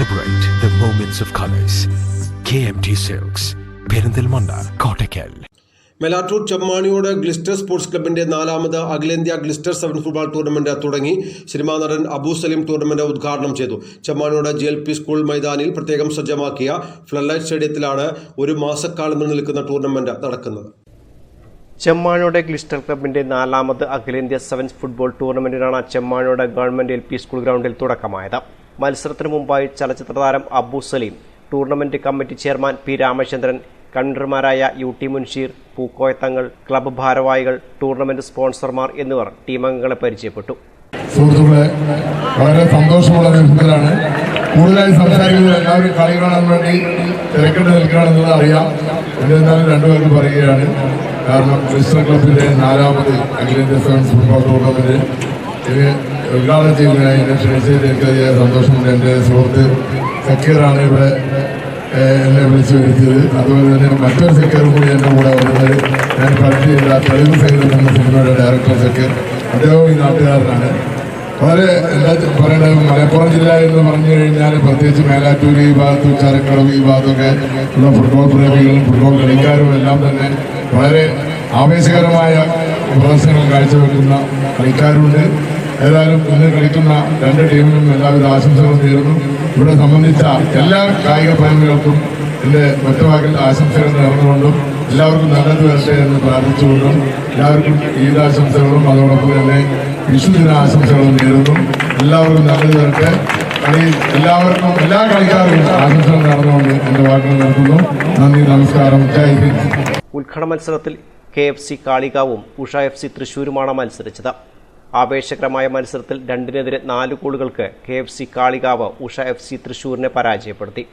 Celebrate the moments of colors. KMT Silks, Perinthalmanna Kottakkal Melattur Chemmaniyode Glister sports ക്ലബിന്റെ നാലാമത് അഖിലേന്ത്യാ Glister seven football tournament തുടങ്ങി cinema നടൻ Abu Saleem tournament ഉദ്ഘാടനം ചെയ്തു. Chemmaniyode G L P school മൈതാനിൽ പ്രത്യേകം സജ്ജമാക്കിയ ഫ്ലഡ്ലൈറ്റ് സ്റ്റേഡിയത്തിലാണ് ഒരു മാസക്കാലം നിൽക്കുന്ന ടൂർണമെന്റ് നടക്കുന്നത്. ചെമ്മാനോട് ഗ്ലിസ്റ്റർ ക്ലബിന്റെ നാലാമത് അഖിലേന്ത്യാ sevens football ടൂർണമെന്റിനാണ് Chemmanode government L P school ഗ്രൗണ്ടിൽ തുടക്കമായത്. മത്സരത്തിന് മുമ്പായി ചലച്ചിത്ര താരം Abu Salim tournament committee chairman P Ramachandran കൺവീനർമാരായ U T Munsheer Pookoyathangal club ഭാരവാഹികൾ ടൂർണമെന്റ് സ്പോൺസർമാർ എന്നിവർ ടീമംഗങ്ങളെ പരിചയപ്പെട്ടു. സുഹൃത്തുക്കളെ വളരെ സന്തോഷമുള്ള നിമിഷത്തിലാണ് കൂടുതലായി സംസാരിക്കുന്നത് എല്ലാവരും കളി കാണാൻ വേണ്ടി തിരക്കിട്ട് നിൽക്കുകയാണെന്നുള്ളത് അറിയാം. എന്നിരുന്നാലും രണ്ടുപേർക്ക് പറയുകയാണ്. കാരണം ക്രിസ്റ്റൽ ക്ലബിന്റെ നാലാമത് അഖിലേന്ത്യാ സെവൻസ് ഫുട്ബോൾ ടൂർണമെന്റ്. ഇത് ഉദ്ഘാടനം ചെയ്യുന്നതിനായി എന്നെ ക്ഷണിച്ചതിൽ എനിക്ക് വലിയ സന്തോഷമുണ്ട് എന്റെ സുഹൃത്ത് സക്കീറാണ് ഇവിടെ എന്നെ വിളിച്ചു വരുത്തിയത്. അതുപോലെ തന്നെ മറ്റൊരു സക്കീറും കൂടി എന്റെ കൂടെ വന്നത് ഞാൻ പഠിച്ചില്ല തെളിവ് സഹിതം എന്ന സിനിമയുടെ ഡയറക്ടർ സക്കീർ. അദ്ദേഹവും ഈ നാട്ടുകാരനാണ്. വളരെ എന്താ പറയേണ്ടത് മലപ്പുറം ജില്ല എന്ന് പറഞ്ഞു കഴിഞ്ഞാൽ പ്രത്യേകിച്ച് മേലാറ്റൂർ ഈ ഭാഗത്തും ചരക്കളും ഈ ഭാഗത്തൊക്കെ ഉള്ള ഫുട്ബോൾ പ്രേമികളും ഫുട്ബോൾ കളിക്കാരും എല്ലാം തന്നെ വളരെ ആവേശകരമായ പ്രദർശനങ്ങൾ കാഴ്ചവെക്കുന്ന കളിക്കാരുണ്ട്. ഏതായാലും ഇന്ന് കളിക്കുന്ന രണ്ട് ടീമിനും എല്ലാവിധ ആശംസകളും നേരുന്നു. ഇവിടെ സംബന്ധിച്ച എല്ലാ കായിക പ്രേമികൾക്കും എന്റെ മറ്റവാക്കിൽ ആശംസകൾ നേർന്നുകൊണ്ടും എല്ലാവർക്കും നല്ലത് വരട്ടെ എന്ന് പ്രാർത്ഥിച്ചുകൊണ്ടും എല്ലാവർക്കും ഈദാശംസകളും അതോടൊപ്പം തന്നെ വിഷുദിന ആശംസകളും നേരുന്നു. എല്ലാവർക്കും നല്ലത് വരട്ടെ. കളി എല്ലാവർക്കും എല്ലാ കളിക്കാർക്കും ആശംസകൾ നടന്നുകൊണ്ട് എന്റെ വാക്കുകൾ നടത്തുന്നു നന്ദി നമസ്കാരം. ജയ് ഉദ്ഘാടന മത്സരത്തിൽ കെ എഫ് സി കാളികാവും ഉഷ എഫ് സി തൃശൂരുമാണ് മത്സരിച്ചത്. ആവേശകരമായ മത്സരത്തിൽ രണ്ടിനെതിരെ നാല് ഗോളുകൾക്ക് K F C Kalikavu Usha F C തൃശൂരിനെ പരാജയപ്പെടുത്തി.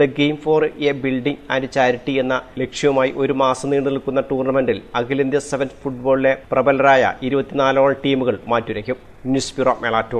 The game for a building and charity എന്ന ലക്ഷ്യവുമായി ഒരു മാസം നീണ്ടു നിൽക്കുന്ന ടൂർണമെന്റിൽ അഖിലേന്ത്യാ സെവൻ ഫുട്ബോളിലെ പ്രബലരായ ഇരുപത്തിനാലോളം ടീമുകൾ മാറ്റുരയ്ക്കും. News bureau മെളാറ്റൂർ.